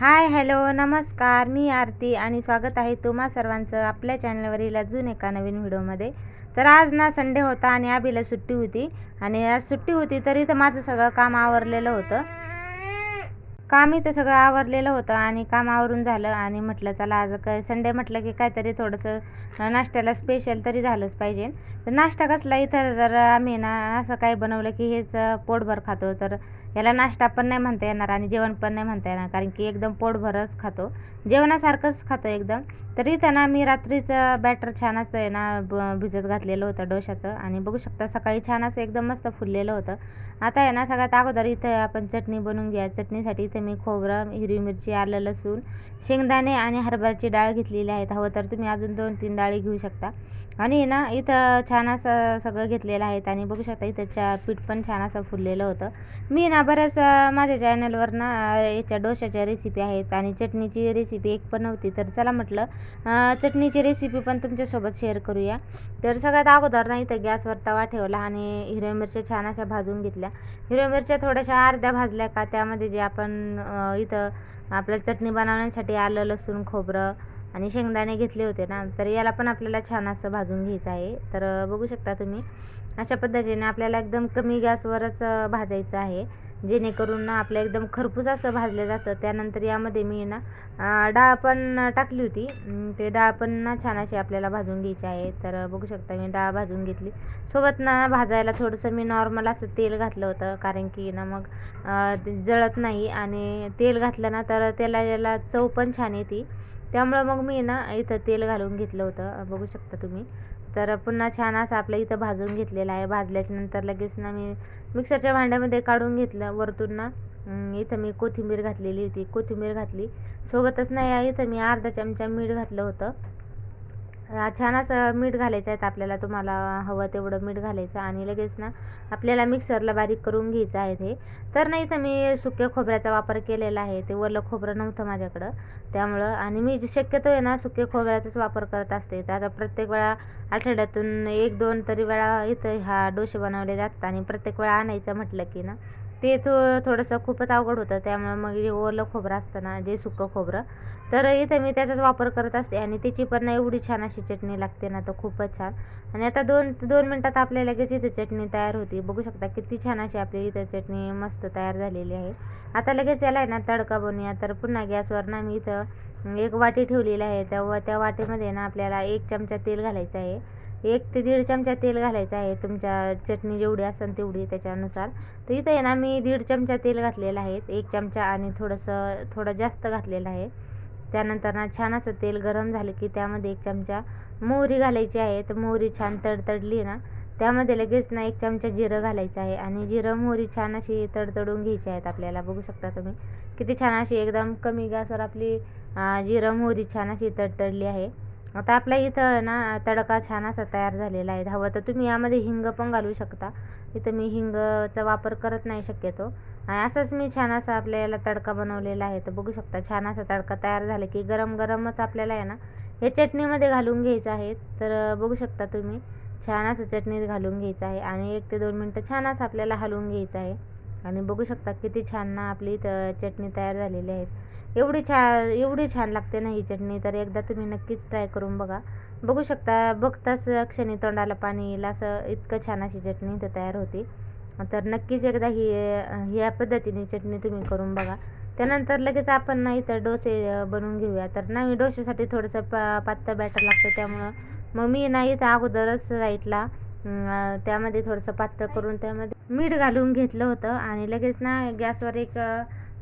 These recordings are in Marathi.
हाय हॅलो नमस्कार. मी आरती आणि स्वागत आहे तुम्हा सर्वांचं आपल्या चॅनलवरील अजून एका नवीन व्हिडिओमध्ये. तर आज ना संडे होता आणि आबीला सुट्टी होती आणि आज सुट्टी होती तरी तर माझं सगळं काम आवरलेलं होतं. कामही तर सगळं आवरलेलं होतं आणि काम आवरून झालं आणि म्हटलं चला आज काय संडे म्हटलं की काहीतरी थोडंसं नाश्त्याला स्पेशल तरी झालंच पाहिजे. तर नाश्ता कसला इथं जर आम्ही ना असं काही बनवलं की हेच पोटभर खातो. तर याला नाश्ता पण नाही म्हणता येणार आणि जेवण पण नाही म्हणता येणार कारण की एकदम पोटभरच खातो. जेवणासारखंच खातो एकदम. तरी इथं ना मी रात्रीचं बॅटर छान असं आहे ना ब भिजत घातलेलं होतं डोशाचं आणि बघू शकता सकाळी छान असं एकदम मस्त फुललेलं होतं. आता आहे ना सगळ्यात अगोदर इथं आपण चटणी बनवून घ्या. चटणीसाठी इथं मी खोबरं हिरवी मिरची आलं लसूण शेंगदाणे आणि हरभऱ्याची डाळ घेतलेली आहेत. हवं तर तुम्ही अजून दोन तीन डाळी घेऊ शकता. आणि ना इथं छान असं सगळं घेतलेलं आहेत. आणि बघू शकता इथं चा पीठ पण छान असं फुललेलं होतं. मी ना बऱ्याच माझ्या चॅनलवर ना याच्या डोशाच्या रेसिपी आहेत आणि चटणीची रेसिपी एक पण नव्हती. तर चला म्हटलं चटणीची रेसिपी पण तुमच्यासोबत शेअर करूया. तर सगळ्यात अगोदर नाही इथं गॅसवर तवा ठेवला आणि हिरव्या मिरच्या छान अशा भाजून घेतल्या. हिरव्या मिरच्या थोड्याशा अर्ध्या भाजल्या का त्यामध्ये जे आपण इथं आपल्या चटणी बनवण्यासाठी आलं लसूण खोबरं आणि शेंगदाणे घेतले होते ना तर याला पण आपल्याला छान असं भाजून घ्यायचं आहे. तर बघू शकता तुम्ही अशा पद्धतीने आपल्याला एकदम कमी गॅसवरच भाजायचं आहे. जेणेकरून ना आपलं एकदम खरपूस असं भाजलं जातं. त्यानंतर यामध्ये मी ना डाळ पण टाकली होती. ते डाळ पण ना छान अशी आपल्याला भाजून घ्यायची आहे. तर बघू शकता मी डाळ भाजून घेतली. सोबत ना भाजायला थोडंसं मी नॉर्मल असं तेल घातलं होतं. कारण की ना मग ते जळत नाही आणि तेल घातलं ना तर त्याला याला चव पण छान येते. त्यामुळं मग मी ना इथं तेल घालून घेतलं होतं. बघू शकता तुम्ही. तर पुन्हा छान असं आपलं इथं भाजून घेतलेलं आहे. भाजल्याच्यानंतर लगेच ना मी मिक्सरच्या भांड्यामध्ये काढून घेतलं वरतून ना. इथं मी कोथिंबीर घातलेली होती. कोथिंबीर घातली. सोबतच ना या इथं मी अर्धा चमचा मीठ घातलं होतं. छान असं मीठ घालायचं आहे आपल्याला तुम्हाला हवं तेवढं मीठ घालायचं आणि लगेच ना आपल्याला मिक्सरला बारीक करून घ्यायचं आहे ते. तर नाही तर मी सुक्या खोबऱ्याचा वापर केलेला आहे ते वरलं खोबरं नव्हतं माझ्याकडं. त्यामुळं आणि मी जे शक्यतो आहे ना सुक्या खोबऱ्याचाच वापर करत असते. तर आता प्रत्येक वेळा आठवड्यातून एक दोन तरी वेळा इथं ह्या डोसे बनवले जातात आणि प्रत्येक वेळा आणायचं म्हटलं की ना ते थो थोडंसं खूपच अवघड होतं. त्यामुळं मग जे ओलं खोबरं असतं ना जे सुकं खोबरं तर इथं मी त्याचाच वापर करत असते आणि त्याची पण एवढी छान अशी चटणी लागते ना तर खूपच छान. आणि आता दोन दोन मिनटात आपल्या लगेच इथं चटणी तयार होती. बघू शकता किती छान अशी आपली इथं चटणी मस्त तयार झालेली आहे. आता लगेच याला आहे ना तडका बनवूया. तर पुन्हा गॅसवर ना मी इथं एक वाटी ठेवलेली आहे. त्या त्या वाटीमध्ये ना आपल्याला एक चमचा तेल घालायचं आहे. एक ते दीड चमचा तेल घालायचं आहे. तुमच्या चटणी जेवढी असेल तेवढी त्याच्यानुसार. तर इथं आहे ना मी दीड चमचा तेल घातलेलं आहे. एक चमचा आणि थोडंसं थोडं जास्त घातलेलं आहे. त्यानंतर ना छान असं तेल गरम झालं की त्यामध्ये एक चमचा मोहरी घालायची आहे. तर मोहरी छान तडतडली ना त्यामध्ये लगेच ना एक चमचा जिरं घालायचं आहे. आणि जिरं मोहरी छान अशी तडतडून घ्यायची आहेत आपल्याला. बघू शकता तुम्ही. किती छान अशी एकदम कमी गॅसवर आपली जिरं मोहरी छान अशी तडतडली आहे. आता आपल्या इथं ना तडका छान असा तयार झालेला आहे. हवं तर तुम्ही यामध्ये हिंग पण घालू शकता. इथं मी हिंगचा वापर करत नाही शक्यतो. आणि असंच मी छान असा आपल्याला तडका बनवलेला आहे. तर बघू शकता छान असा तडका तयार झाला की गरम गरमच आपल्याला आहे ना हे चटणीमध्ये घालून घ्यायचं आहे. तर बघू शकता तुम्ही छान असं चटणीत घालून घ्यायचं आहे. आणि एक ते दोन मिनटं छान असं आपल्याला हलवून घ्यायचं आहे. आणि बघू शकता किती छान ना आपली इथं चटणी तयार झालेली आहे. एवढी छा एवढी छान लागते ना ही चटणी तर एकदा तुम्ही नक्कीच ट्राय करून बघा. बघू शकता बघताच क्षणी तोंडाला पाणी येईल असं इतकं छान अशी चटणी इथं तयार होती. तर नक्कीच एकदा ही ह्या पद्धतीने चटणी तुम्ही करून बघा. त्यानंतर लगेच आपण ना इथं डोसे बनवून घेऊया. तर ना मी डोश्यासाठी थोडंसं पा पातळ बॅटर लागतं त्यामुळं मग मी ना इथं अगोदरच साईडला त्यामध्ये थोडंसं पातळ करून त्यामध्ये मीठ घालून घेतलं होतं. आणि लगेच ना गॅसवर एक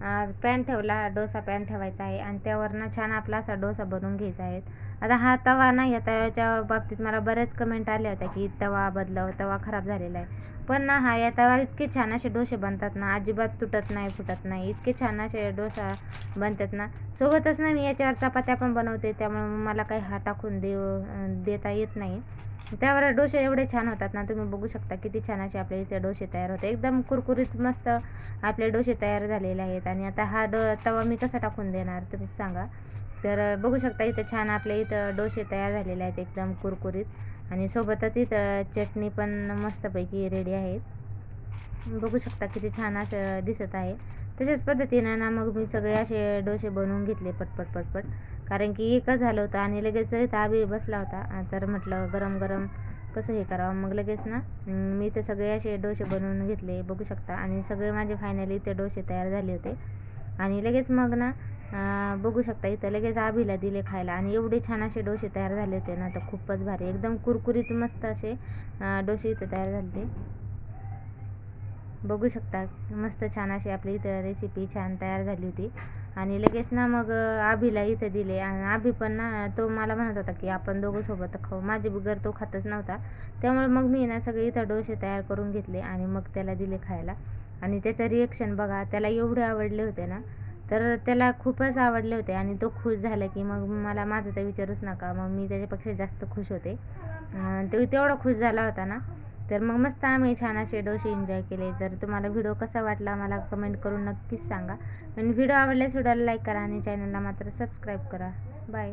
पॅन ठेवला डोसा पॅन ठेवायचा आहे आणि त्यावरनं छान आपला असा डोसा बनवून घ्यायचा आहे. आता हा तवा ना या तव्याच्या बाबतीत मला बऱ्याच कमेंट आल्या होत्या की तवा बदलाव तवा खराब झालेला आहे. पण ना हा या तवा इतके छान असे डोसे बनतात ना अजिबात तुटत नाही फुटत नाही. इतके छान असे डोसा बनतात ना. सोबतच ना मी याच्यावर चपात्या पण बनवते त्यामुळे मला काही हा टाकून देऊ देता येत नाही. त्यावर डोसे एवढे छान होतात ना तुम्ही बघू शकता किती छान असे आपल्या इथे डोसे तयार होते. एकदम कुरकुरीत मस्त आपले डोसे तयार झालेले आहेत. आणि आता हा डो तवा मी कसा टाकून देणार तुम्ही सांगा. तर बघू शकता इथं छान आपल्या इथं डोसे तयार झालेले आहेत एकदम कुरकुरीत. आणि सोबतच इथं चटणी पण मस्तपैकी रेडी आहेत बघू शकता किती छान असं दिसत आहे. तशाच पद्धतीनं ना मग मी सगळे असे डोसे बनवून घेतले पटपट पटपट. कारण की एकच झालं होतं? आणि लगेच ताबी आबी बसला होता. तर म्हटलं गरम गरम कसं हे करावं? मग लगेच ना मी ते सगळे असे डोसे बनवून घेतले बघू शकता. आणि सगळे माझे फायनली ते डोसे तयार झाले होते. आणि लगेच मग ना बघू शकता इथं लगेच आबीला दिले खायला. आणि एवढे छान असे डोसे तयार झाले होते ना तर खूपच भारी. एकदम कुरकुरीत मस्त असे डोसे इथं तयार झाले. होते बघू शकता मस्त छान अशी आपली इथं रेसिपी छान तयार झाली होती. आणि लगेच ना मग आभीला इथं दिले. आणि आभी पण ना तो मला म्हणत होता की आपण दोघं सोबत खाऊ. माझे बिगर तो खातच नव्हता. त्यामुळे मग मी ना सगळे इथं डोसे तयार करून घेतले आणि मग त्याला दिले खायला. आणि त्याचं रिएक्शन बघा त्याला एवढे आवडले होते ना तर त्याला खूपच आवडले होते. आणि तो खुश झाला की मग मला माझं तर विचारूच नका. मग मी त्याच्यापेक्षा जास्त खुश होते. तो तेवढा खुश झाला होता ना. तर मग मस्त आम्ही छान असे डोसे एन्जॉय केले. तर तुम्हाला व्हिडिओ कसा वाटला मला कमेंट करून नक्कीच सांगा. आणि व्हिडिओ आवडल्यास व्हिडिओला लाईक करा आणि चॅनलला मात्र सबस्क्राईब करा. बाय